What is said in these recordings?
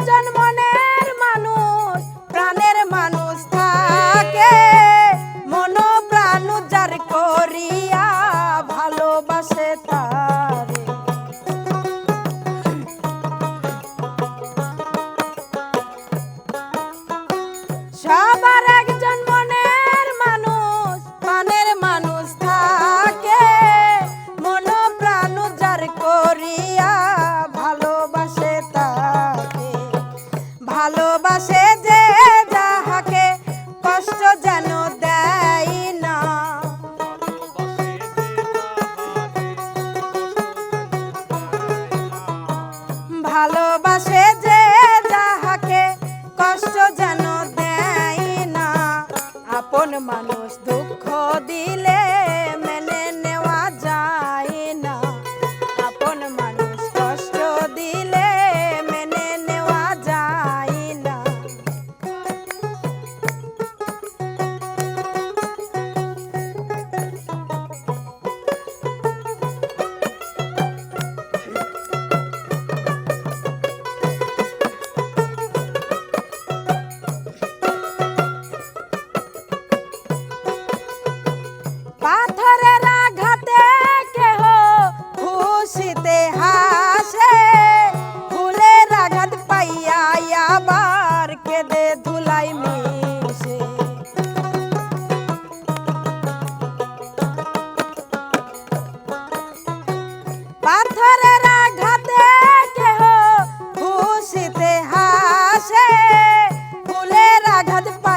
একজন মনের মানুষ প্রাণের মানুষ মন করিয়া ভালোবাসে ভালোবাসে যে যাহাকে কষ্ট যেন দেয় না। ভালোবাসে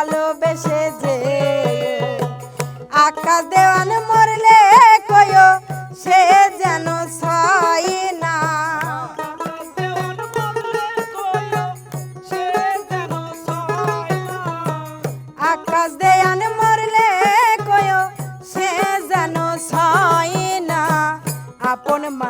ভালোবেসে যে আকাশ দেওয়ান মরলে কয়ো সে যেন সয় না। আকাশ দেয়ান মরলে কয়ো সে যেন সয় না। আপন মানুষ